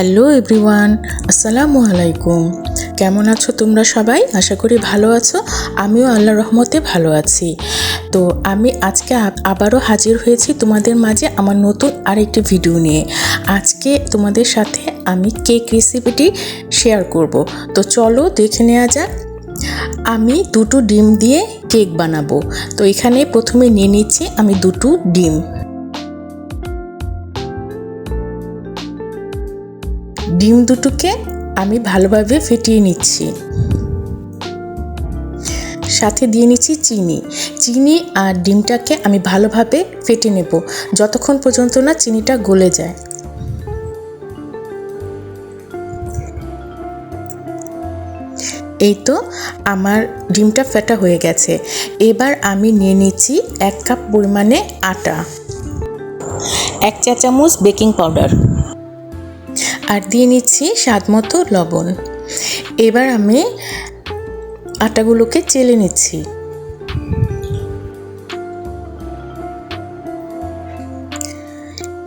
Hello everyone, আসসালামু আলাইকুম। কেমন আছো তোমরা সবাই? আশা করি ভালো আছো। আমিও আল্লাহ রহমতে ভালো আছি। তো আমি আজকে আবারও হাজির হয়েছি তোমাদের মাঝে আমার নতুন আরেকটি ভিডিও নিয়ে। আজকে তোমাদের সাথে আমি কেক রেসিপিটি শেয়ার করব। তো চলো দেখে নেওয়া যাক। আমি দুটো ডিম দিয়ে কেক বানাবো। তো এখানে প্রথমে নিয়ে নিচ্ছি আমি দুটো ডিম। ডিম দুটোকে আমি ভালোভাবে ফেটিয়ে নিচ্ছি। সাথে দিয়ে নিচ্ছি চিনি। চিনি আর ডিমটাকে আমি ভালোভাবে ফেটে নেব, যতক্ষণ পর্যন্ত না চিনিটা গলে যায়। এই তো আমার ডিমটা ফেটা হয়ে গেছে। এবার আমি নিয়ে নিচ্ছি এক কাপ পরিমাণে আটা। এক চা চামচ বেকিং পাউডার। আর দিয়ে নিচ্ছি স্বাদ মতো লবণ। এবার আমি আটাগুলোকে চেলে নিচ্ছি।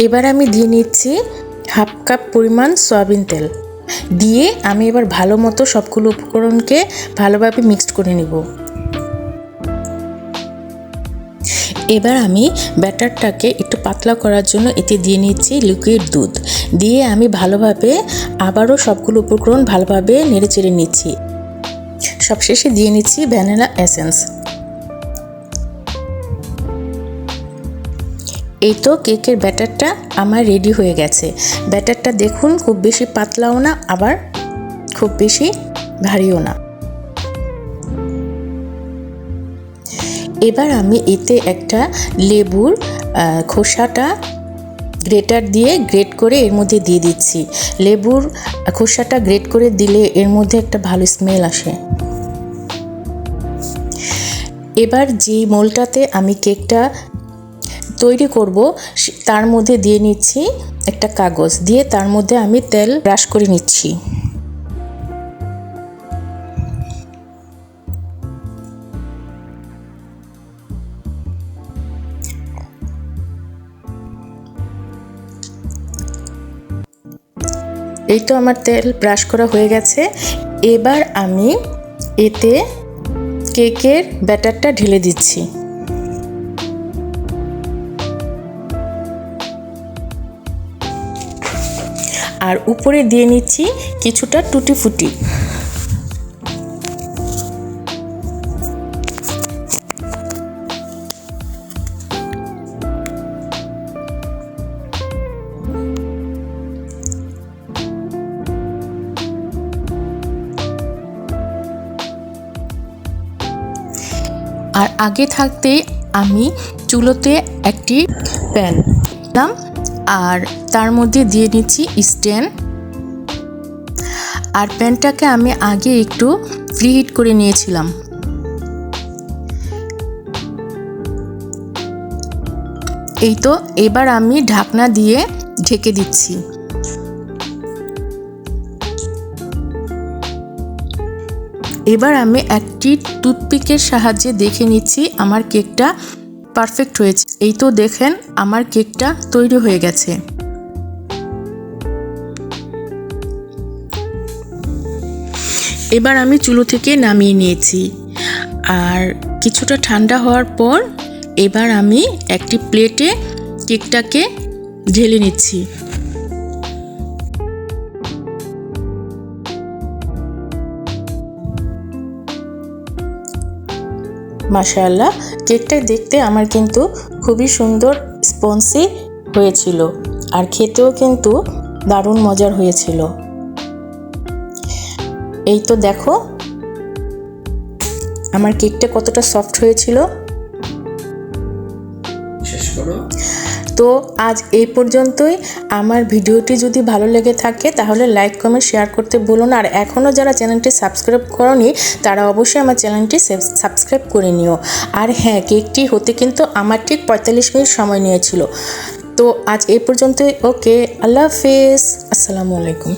এবার আমি দিয়ে নিচ্ছি হাফ কাপ পরিমাণ সয়াবিন তেল। দিয়ে আমি এবার ভালো মতো সবগুলো উপকরণকে ভালোভাবে মিক্সড করে নিব। এবার আমি ব্যাটারটাকে একটু পাতলা করার জন্য এতে দিয়ে নিচ্ছি লিকুইড দুধ। দিয়ে আমি ভালোভাবে আবারও সবগুলো উপকরণ ভালোভাবে নেড়ে চেড়ে নিচ্ছি। সবশেষে দিয়ে নিচ্ছি ভ্যানিলা এসেন্স এই তো কেকের ব্যাটারটা আমার রেডি হয়ে গেছে। ব্যাটারটা দেখুন খুব বেশি পাতলাও না, আবার খুব বেশি ভারীও না। এবার আমি এতে একটা লেবুর খোসাটা গ্রেটার দিয়ে গ্রেট করে এর মধ্যে দিয়ে দিচ্ছি। লেবুর খোসাটা গ্রেট করে দিলে এর মধ্যে একটা ভালো স্মেল আসে। এবার যে মোলটাতে আমি কেকটা তৈরি করব তার মধ্যে দিয়ে নিচ্ছি একটা কাগজ। দিয়ে তার মধ্যে আমি তেল ব্রাশ করে নিচ্ছি। এই তো আমার তেল ব্রাশ করা হয়ে গেছে। এবার আমি এতে কেকের ব্যাটারটা ঢেলে দিচ্ছি। আর উপরে দিয়ে নিচ্ছি কিছুটা টুটি ফুটি আর আগে থাকতেই আমি চুলোতে একটি প্যান দিলাম আর তার মধ্যে দিয়ে নিচ্ছি স্ট্যান্ড আর প্যানটাকে আমি আগে একটু ফ্রিহিট করে নিয়েছিলাম। এই তো, এবার আমি ঢাকনা দিয়ে ঢেকে দিচ্ছি। এবার আমি একটি টুথপিকের সাহায্যে দেখে নিচ্ছি, আমার কেকটা পারফেক্ট হয়েছে। এই তো দেখেন, আমার কেকটা তৈরি হয়ে গেছে। এবার আমি চুলো থেকে নামিয়ে নিয়েছি। আর কিছুটা ঠান্ডা হওয়ার পর এবার আমি একটি প্লেটে কেকটাকে ঢেলে নিচ্ছি। মাশাআল্লাহ। কেকটা দেখতে আমার কিন্তু খুবই সুন্দর স্পন্সি হয়েছিল। আর খেতেও কিন্তু দারুণ মজার হয়েছিল। এই তো দেখো, আমার কেকটা কতটা সফট হয়েছিল। শেষ করো। তো আজ এই পর্যন্তই। আমার ভিডিওটি যদি ভালো লেগে থাকে, তাহলে লাইক কমেন্ট শেয়ার করতে বলুন আর এখনও যারা চ্যানেলটি সাবস্ক্রাইব করনি, তারা অবশ্যই আমার চ্যানেলটি সাবস্ক্রাইব করে নিও। আর হ্যাঁ কেকটি হতে কিন্তু আমার ঠিক পঁয়তাল্লিশ মিনিট সময় নিয়েছিল। তো আজ এই পর্যন্তই। ওকে, আল্লাহ হাফেজ। আসসালামু আলাইকুম।